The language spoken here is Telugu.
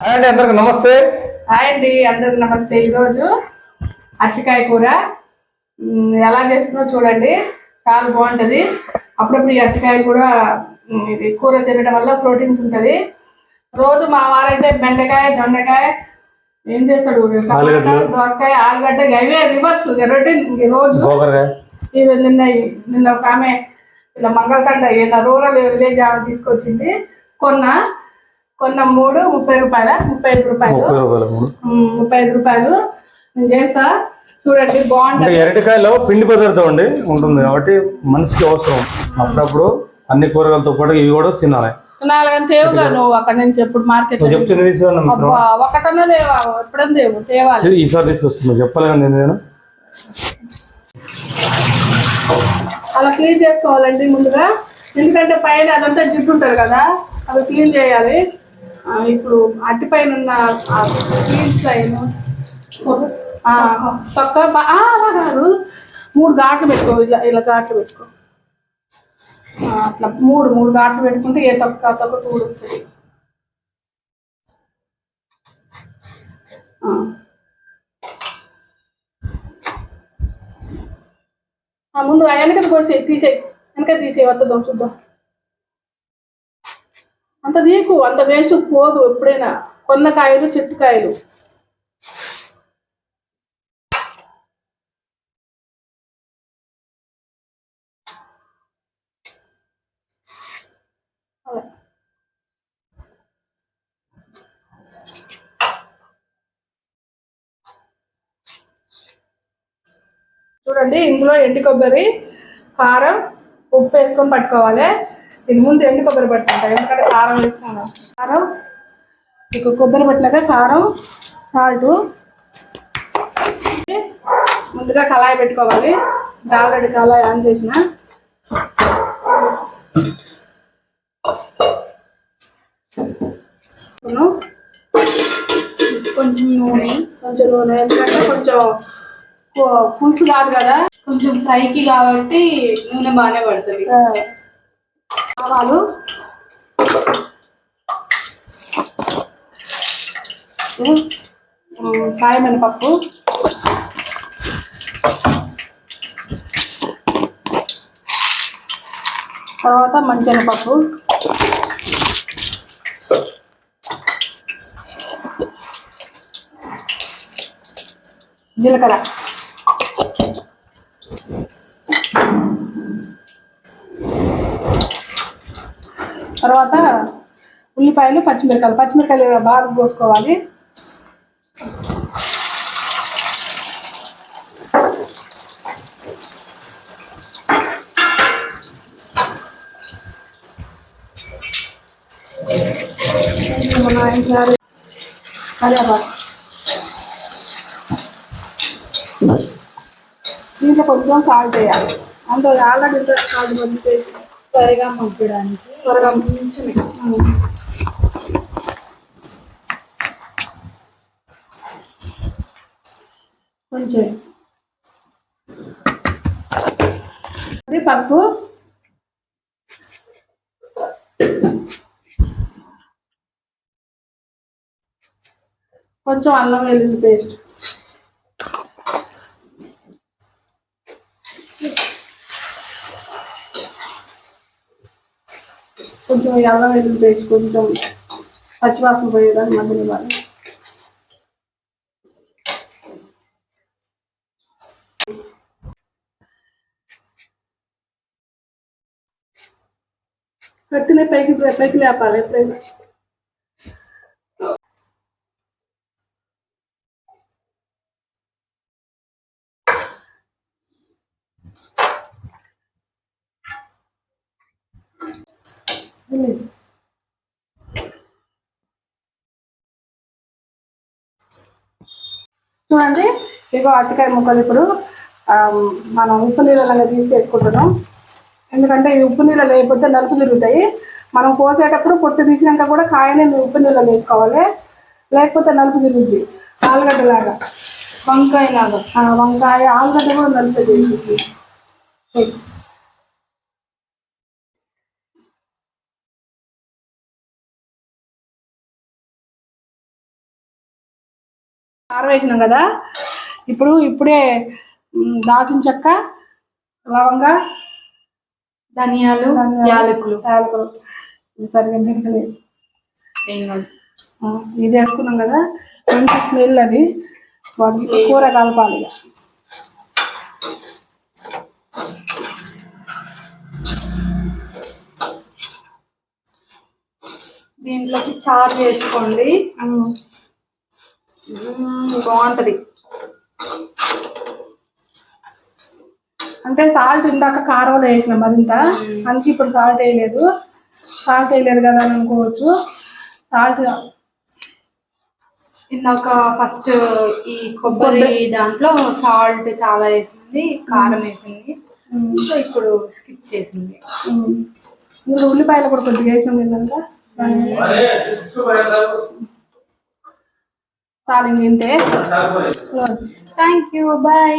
హాయ్ అండి అందరికి నమస్తే. హాయ్ అండి అందరికి నమస్తే. ఈరోజు అరటికాయ కూర. ఎలా చేస్తుందో చూడండి. చాలా బాగుంటది. అప్పుడప్పుడు ఈ అరటికాయ కూడా ఇది కూర తినడం వల్ల ప్రోటీన్స్ ఉంటది. రోజు మా వారైతే బెండకాయ దొండకాయ ఏం చేస్తాడు. దోసకాయ ఆలుగడ్డ ఇవే రివర్స్ రొటీన్ రోజు. ఇది నిన్న నిన్న ఒక ఆమె ఇలా మంగళతండ ఇలా రూరల్ విలేజ్ ఆమె తీసుకొచ్చింది. కొన్న. కొన్న మూడు ముప్పై రూపాయల? ముప్పై ఐదు రూపాయలు. ముప్పై రూపాయలు మూడు. ముప్పై ఐదు రూపాయలు. నేను చేస్తా. చూడండి బాగుంటది. ఎరటికాయలో పిండి పదార్థం అండి ఉంటుంది కాబట్టి మనిషికి అవసరం. అప్పుడప్పుడు అన్ని కూరగాయలతో పాటు ఇవి కూడా తినాలి. తేవుగా నువ్వు అక్కడ నుంచి ఎప్పుడు మార్కెట్ నువ్వు చెప్తుంది తీసుకున్నా మిత్రం అబ్బా ఒకటన్నా తేవా ఎప్పుడన్నా తేవు తేవాలి. ఈసారి తీసుకొస్తుంది చెప్పాలి కానీ నేను అలా క్లీన్ చేసుకోవాలండి ముందుగా. ఎందుకంటే పైన అదంతా జిడ్డు ఉంటుంది కదా అవి క్లీన్ చేయాలి. ఇప్పుడు అట్టి పైన ఉన్న ఫీల్డ్స్ లైన్. తొక్క అలా కాదు. మూడు ఘాట్లు పెట్టుకో ఇలా ఇలా ఘాట్లు పెట్టుకో. అట్లా మూడు మూడు ఘాట్లు పెట్టుకుంటే ఏ తొక్క తొక్క తూడు వస్తుంది ముందు వెనక కోసేయి తీసేయి. వెనక తీసేయి వద్దాం చూద్దాం. అంత నీకు అంత వేస్ట్ పోదు ఎప్పుడైనా. కొన్న కాయలు చెట్టు కాయలు. చూడండి ఇందులో ఎండు కొబ్బరి కారం ఉప్పు వేసుకొని పట్టుకోవాలి. ఇది ముందు ఎండు కొబ్బరి పట్టుకుంటా ఎందుకంటే కారం వేసుకున్నాం కారం ఇక కొబ్బరి పట్టినాక కారం సాల్ట్ ముందుగా కళాయి పెట్టుకోవాలి. ఆల్రెడీ కళాయి ఆన్ చేసిన. కొంచెం నూనె కొంచెం నూనె ఎందుకంటే కొంచెం పులుసు కాదు కదా. కొంచెం ఫ్రైకి కాబట్టి నూనె బాగానే పడుతుంది. ఆవాలు. సాయి మినపప్పు. తర్వాత మంచెనపప్పు. జీలకర్ర. తర్వాత ఉల్లిపాయలు పచ్చిమిరకాయలు. పచ్చిమిరకాయలు బాగా కోసుకోవాలి కరివేపాకు దీంట్లో కొంచెం సాల్ట్ వేయాలి. అందులో ఆల్రెడీ సాల్ట్ మంది త్వరగా మగ్గడానికి త్వరగా కొంచెం కొంచెం అది పసుపు కొంచెం అల్లం వెల్లుల్లి పేస్ట్. కొంచెం ఈ అల్లం వెల్లుల్లి పేస్ట్ కొంచెం పచ్చివాసన పోయేదాన్ని మధ్యలో ఇవ్వాలి. కత్తినే పైకి పైకి లేపాలి ఎప్పుడైనా. చూడండి ఇగో అరటికాయ ముక్కలు ఇప్పుడు మనం ఉప్పు నీళ్ళలో తీసేసుకుంటున్నాం ఎందుకంటే ఈ ఉప్పు నీళ్ళు లేకపోతే నలుపు తిరుగుతాయి. మనం కోసేటప్పుడు పొట్టు తీసినాక కూడా కాయని ఉప్పు నీళ్ళలో వేసుకోవాలి. లేకపోతే నలుపు తిరుగుద్ది. ఆలుగడ్డ లాగా వంకాయ లాగా వంకాయ ఆలుగడ్డ కూడా నలుపు తిరుగుద్ది. కారం వేసినాం కదా. ఇప్పుడు ఇప్పుడే మ్, దాల్చిన చెక్క లవంగా ధనియాలు యాలకులు. యాలకులు. కాదు. ఆ, ఇది వేసుకున్నాం కదా. మంచి స్మెల్ అది. వాటికి కూర కలపాలి. దీంట్లోకి చారు వేసుకోండి. బాగుంటది. అంటే సాల్ట్ ఇందాక కారంలో వేసినాం మరింత అందుకే ఇప్పుడు సాల్ట్ వేయలేదు. సాల్ట్ వేయలేదు కదా అని అనుకోవచ్చు. సాల్ట్ ఇందాక ఫస్ట్ ఈ కొబ్బరి దాంట్లో సాల్ట్ చాలా వేసింది కారం వేసింది. సో ఇప్పుడు స్కిప్ చేసింది. ఉల్లిపాయలు కూడా కొద్దిగా వేసినాం ఏంటంటే చాలు ఇంక ఇంతే క్లోజ్ థ్యాంక్ యూ బాయ్